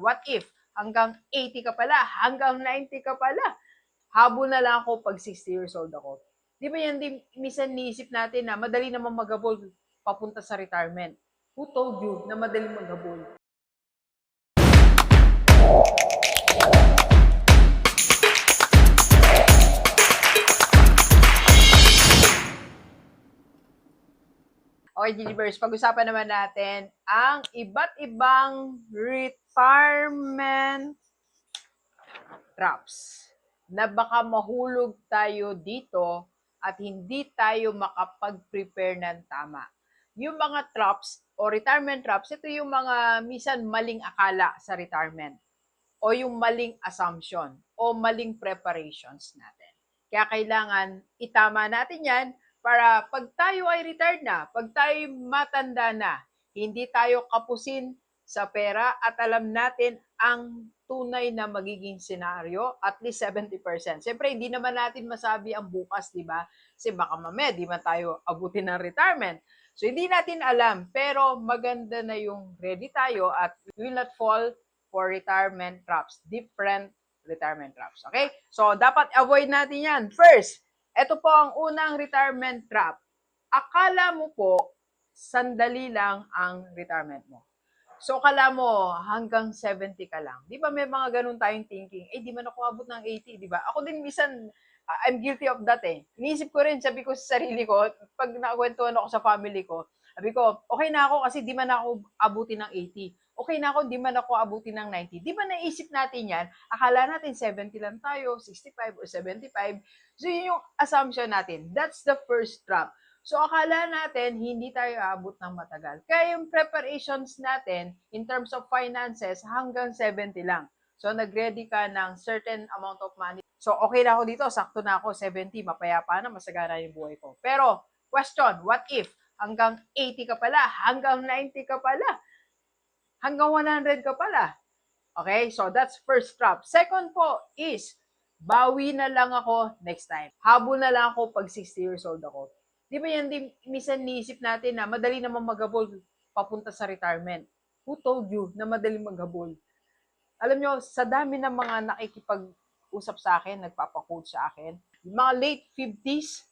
What if hanggang 80 ka pala, hanggang 90 ka pala? Habol na lang ako pag 60 years old ako. Di ba yan din, minsan niisip natin na madali naman maghabol papunta sa retirement. Who told you na madaling maghabol? Okay, Gilbers, pag-usapan naman natin ang iba't ibang retirement traps na baka mahulog tayo dito at hindi tayo makapag-prepare ng tama. Yung mga traps o retirement traps, ito yung mga misan maling akala sa retirement o yung maling assumption o maling preparations natin. Kaya kailangan itama natin yan para pag tayo ay retired na, pag tayo matanda na, hindi tayo kapusin sa pera at alam natin ang tunay na magiging senaryo, at least 70%. Siyempre, hindi naman natin masabi ang bukas, di ba? Kasi baka mamaya, di man tayo abutin ng retirement. So, hindi natin alam, pero maganda na yung ready tayo at we will not fall for retirement traps, different retirement traps. Okay? So, dapat avoid natin yan. First, ito po ang unang retirement trap. Akala mo po, sandali lang ang retirement mo. So, akala mo, hanggang 70 ka lang. Di ba may mga ganun tayong thinking? Eh, di man ako abot ng 80, di ba? Ako din minsan, uh, I'm guilty of that eh. Iniisip ko rin, sabi ko sa sarili ko, pag nakakwentuhan ako sa family ko, sabi ko, okay na ako kasi di man ako abutin ng 80. Okay na ako, di man ako abutin ng 90. Di ba naisip natin yan? Akala natin 70 lang tayo, 65 or 75. So, yun yung assumption natin. That's the first trap. So, akala natin hindi tayo aabot ng matagal. Kaya yung preparations natin in terms of finances hanggang 70 lang. So, nag-ready ka ng certain amount of money. So, okay na ako dito. Sakto na ako. 70. Mapayapa na. Masagana yung buhay ko. Pero, question, what if? Hanggang 80 ka pala. Hanggang 90 ka pala. Hanggang 100 ka pala. Okay? So, that's first trap. Second po is, bawi na lang ako next time. Habol na lang ako pag 60 years old ako. Di ba yan din, minsan niisip natin na madali naman maghabol papunta sa retirement. Who told you na madaling maghabol? Alam nyo, sa dami ng mga nakikipag-usap sa akin, nagpapakoach sa akin, mga late 50s,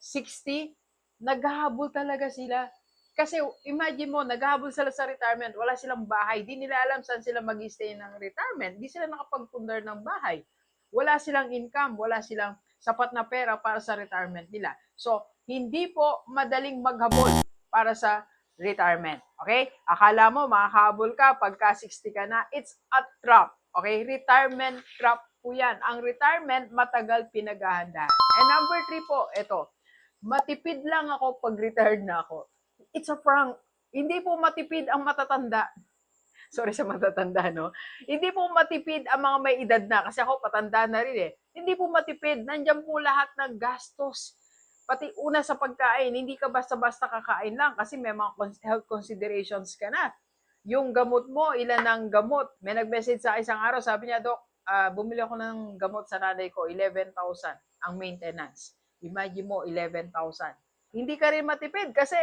60, naghahabol talaga sila. Kasi imagine mo, naghahabol sila sa retirement, wala silang bahay, di nila alam saan sila mag stay ng retirement, di sila nakapagpundar ng bahay. Wala silang income, wala silang sapat na pera para sa retirement nila. So, hindi po madaling maghabol para sa retirement. Okay? Akala mo makakahabol ka pagka 60 ka na, it's a trap. Okay? Retirement trap po yan. Ang retirement, matagal pinaghahandaan. And number three po, ito. Matipid lang ako pag retired na ako. It's a prank. Hindi po matipid ang matatanda. Sorry sa matatanda, no? Hindi po matipid ang mga may edad na. Kasi ako, patanda na rin eh. Hindi po matipid. Nandyan po lahat ng gastos pati una sa pagkain, hindi ka basta-basta kakain lang kasi may mga health considerations ka na. Yung gamot mo, ilan ang gamot? May nag-message sa isang araw, sabi niya, Dok, uh, bumili ako ng gamot sa nanay ko, 11,000 ang maintenance. Imagine mo, 11,000. Hindi ka rin matipid kasi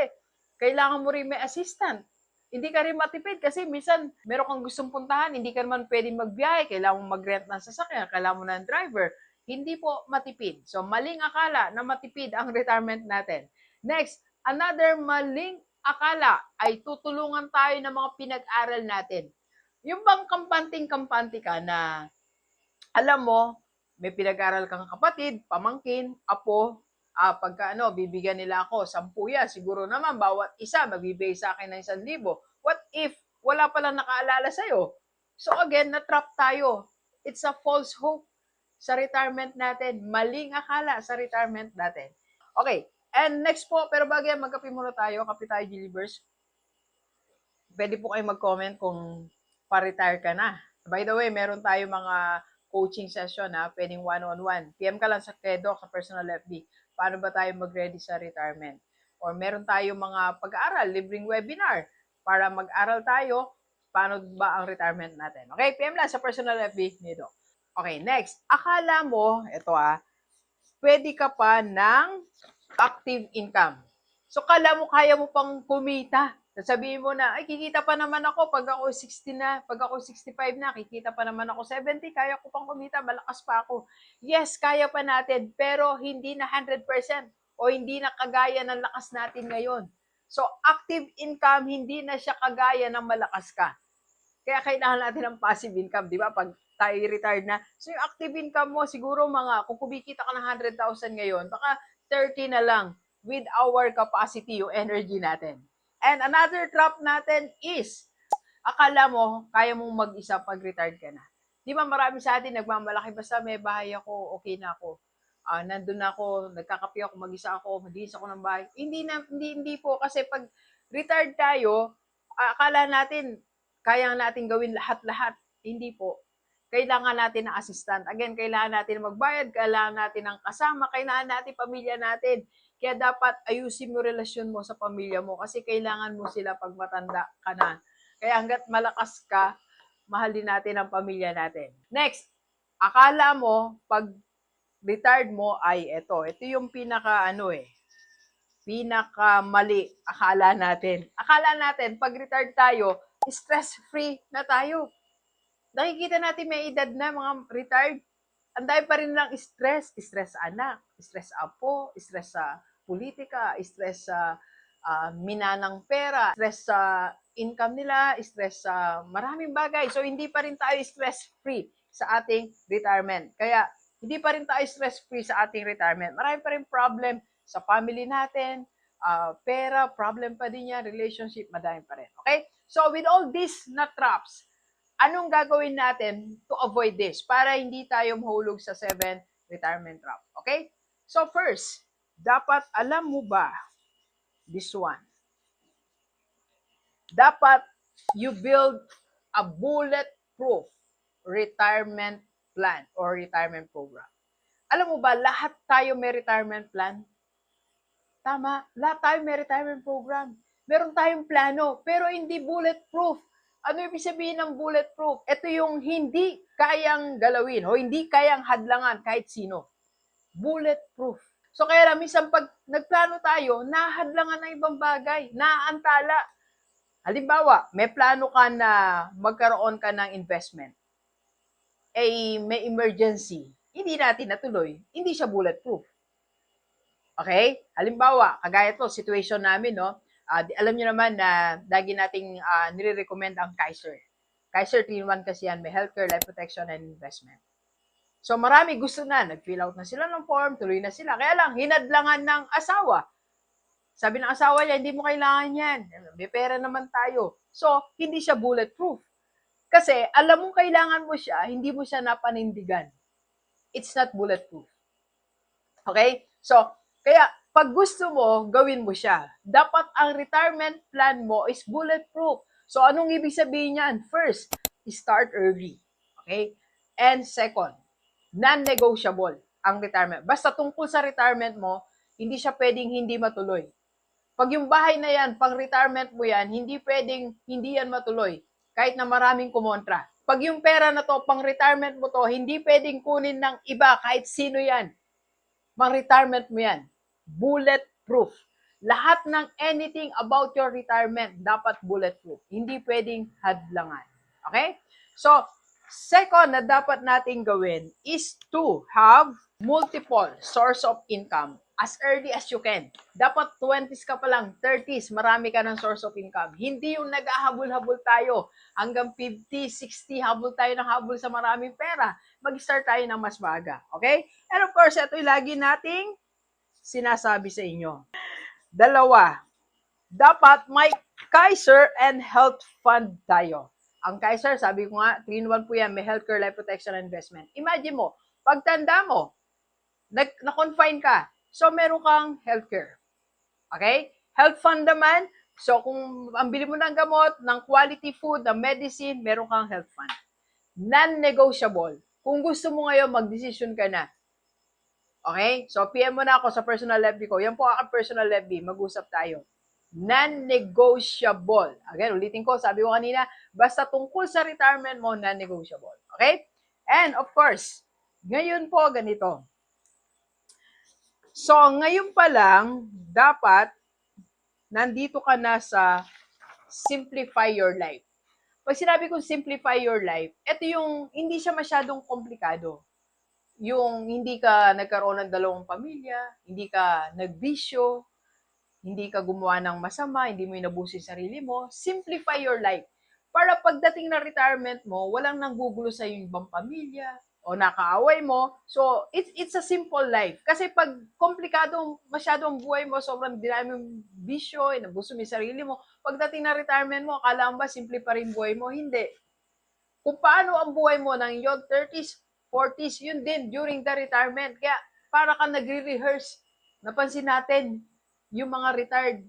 kailangan mo rin may assistant. Hindi ka rin matipid kasi minsan meron kang gustong puntahan, hindi ka naman pwedeng magbiyahe, kailangan mo mag-rent ng sasakyan, kailangan mo ng driver hindi po matipid. So, maling akala na matipid ang retirement natin. Next, another maling akala ay tutulungan tayo ng mga pinag-aral natin. Yung bang kampanting-kampante ka na, alam mo, may pinag-aral kang kapatid, pamangkin, apo, ah, pagka ano, bibigyan nila ako, sampu yan, siguro naman, bawat isa, magbibigay sa akin ng isang libo. What if wala palang nakaalala sa'yo? So again, na-trap tayo. It's a false hope sa retirement natin. Maling akala sa retirement natin. Okay. And next po, pero bago yan, magkape muna tayo. Kape tayo, Gilibers. Pwede po kayo mag-comment kung pa-retire ka na. By the way, meron tayo mga coaching session ha, pwedeng one-on-one. PM ka lang sa Kedo, sa personal FB. Paano ba tayo mag-ready sa retirement? Or meron tayo mga pag-aaral, libreng webinar para mag-aral tayo paano ba ang retirement natin. Okay, PM lang sa personal FB nito. Okay, next. Akala mo, ito ah, pwede ka pa ng active income. So, kala mo kaya mo pang kumita Sasabihin mo na, ay, kikita pa naman ako pag ako 60 na, pag ako 65 na, kikita pa naman ako 70, kaya ko pang kumita, malakas pa ako. Yes, kaya pa natin, pero hindi na 100% o hindi na kagaya ng lakas natin ngayon. So, active income, hindi na siya kagaya ng malakas ka. Kaya kailangan natin ng passive income, di ba? Pag tayo retired na. So, yung active income mo, siguro mga, kung kumikita ka ng 100,000 ngayon, baka 30 na lang with our capacity, yung energy natin. And another trap natin is, akala mo, kaya mong mag-isa pag retired ka na. Di ba marami sa atin nagmamalaki, basta may bahay ako, okay na ako. Ah, nandun na ako, nagkakape ako, mag-isa ako, madilis ako ng bahay. Hindi na, hindi, hindi po, kasi pag retired tayo, ah, akala natin, kaya natin gawin lahat-lahat. Hindi po. Kailangan natin ng assistant. Again, kailangan natin magbayad, kailangan natin ng kasama, kailangan natin pamilya natin. Kaya dapat ayusin mo relasyon mo sa pamilya mo kasi kailangan mo sila pag matanda ka na. Kaya hanggat malakas ka, mahal din natin ang pamilya natin. Next, akala mo pag retired mo ay ito. Ito yung pinaka ano eh, pinaka mali akala natin. Akala natin pag retired tayo, stress-free na tayo. Nakikita natin may edad na mga retired, ang dami pa rin ng stress. Stress sa anak, stress sa apo, stress sa politika, stress sa ah, minanang pera, stress sa income nila, stress sa maraming bagay. So, hindi pa rin tayo stress-free sa ating retirement. Kaya, hindi pa rin tayo stress-free sa ating retirement. Marami pa rin problem sa family natin, ah, pera, problem pa din yan, relationship, madami pa rin. Okay? So, with all these na traps, anong gagawin natin to avoid this para hindi tayo mahulog sa seven retirement trap. Okay? So first, dapat alam mo ba this one? Dapat you build a bulletproof retirement plan or retirement program. Alam mo ba, lahat tayo may retirement plan? Tama, lahat tayo may retirement program. Meron tayong plano, pero hindi bulletproof. Ano ibig sabihin ng bulletproof? Ito yung hindi kayang galawin o hindi kayang hadlangan kahit sino. Bulletproof. So kaya lang, minsan pag nagplano tayo, nahadlangan ng ibang bagay, naantala. Halimbawa, may plano ka na magkaroon ka ng investment. Eh, may emergency. Hindi natin natuloy. Hindi siya bulletproof. Okay? Halimbawa, kagaya to, situation namin, no? Di- alam niyo naman na lagi nating ah, nire-recommend ang Kaiser. Kaiser 3-in-1 kasi yan, may healthcare, life protection, and investment. So marami gusto na, nag-fill out na sila ng form, tuloy na sila. Kaya lang, hinadlangan ng asawa. Sabi ng asawa niya, hindi mo kailangan yan. May pera naman tayo. So, hindi siya bulletproof. Kasi, alam mo kailangan mo siya, hindi mo siya napanindigan. It's not bulletproof. Okay? So, kaya pag gusto mo, gawin mo siya. Dapat ang retirement plan mo is bulletproof. So, anong ibig sabihin niyan? First, start early. Okay? And second, non-negotiable ang retirement. Basta tungkol sa retirement mo, hindi siya pwedeng hindi matuloy. Pag yung bahay na yan, pang retirement mo yan, hindi pwedeng hindi yan matuloy. Kahit na maraming kumontra. Pag yung pera na to, pang retirement mo to, hindi pwedeng kunin ng iba kahit sino yan. Pang retirement mo yan. Bulletproof. Lahat ng anything about your retirement dapat bulletproof. Hindi pwedeng hadlangan. Okay? So, second na dapat nating gawin is to have multiple source of income as early as you can. Dapat 20s ka pa lang, 30s, marami ka ng source of income. Hindi yung nag-ahabol-habol tayo hanggang 50, 60, habol tayo ng habol sa maraming pera. Mag-start tayo ng mas maga. Okay? And of course, ito yung lagi nating sinasabi sa inyo. Dalawa, dapat may Kaiser and Health Fund tayo. Ang Kaiser, sabi ko nga, 3-in-1 po yan, may healthcare, life protection, and investment. Imagine mo, pagtanda mo, na-confine ka, so meron kang healthcare. Okay? Health fund naman, so kung ang bili mo ng gamot, ng quality food, ng medicine, meron kang health fund. Non-negotiable. Kung gusto mo ngayon, mag-decision ka na. Okay? So, PM mo na ako sa personal FB ko. Yan po ang personal FB. Mag-usap tayo. Non-negotiable. Again, ulitin ko, sabi ko kanina, basta tungkol sa retirement mo, non-negotiable. Okay? And of course, ngayon po ganito. So, ngayon pa lang, dapat nandito ka na sa simplify your life. Pag sinabi kong simplify your life, ito yung hindi siya masyadong komplikado. Yung hindi ka nagkaroon ng dalawang pamilya, hindi ka nagbisyo, hindi ka gumawa ng masama, hindi mo inabuso yung sarili mo, simplify your life. Para pagdating na retirement mo, walang nanggugulo sa yung ibang pamilya, o nakaaway mo. So, it's, it's a simple life. Kasi pag komplikado masyado ang buhay mo, sobrang dinami mong bisyo, inabuso mo yung sarili mo, pagdating na retirement mo, akala mo ba simple pa rin buhay mo? Hindi. Kung paano ang buhay mo ng young 30s, 40s, yun din during the retirement. Kaya para ka nagre-rehearse. Napansin natin, yung mga retired,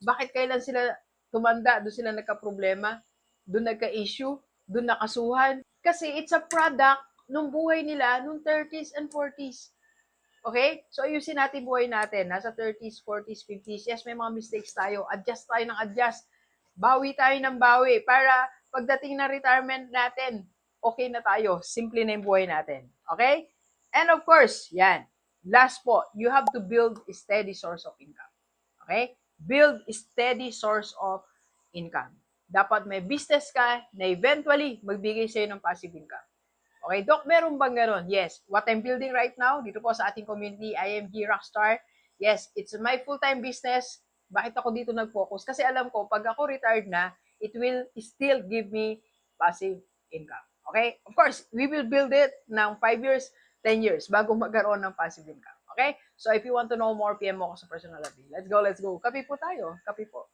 bakit kailan sila tumanda, doon sila nagka-problema, doon nagka-issue, doon nakasuhan. Kasi it's a product nung buhay nila nung 30s and 40s. Okay? So, ayusin natin buhay natin. Nasa 30s, 40s, 50s. Yes, may mga mistakes tayo. Adjust tayo ng adjust. Bawi tayo ng bawi para pagdating na retirement natin, okay na tayo. Simple na yung buhay natin. Okay? And of course, yan. Last po, you have to build a steady source of income. Okay? Build a steady source of income. Dapat may business ka na eventually magbigay sa'yo ng passive income. Okay, Doc, meron bang ganon? Yes. What I'm building right now, dito po sa ating community, IMG Rockstar, yes, it's my full-time business. Bakit ako dito nag-focus? Kasi alam ko, pag ako retired na, it will still give me passive income. Okay? Of course, we will build it ng 5 years, 10 years bago magkaroon ng passive income. Okay? So if you want to know more, PM mo ako sa personal lobby. Let's go, let's go. Kape po tayo. Kape po.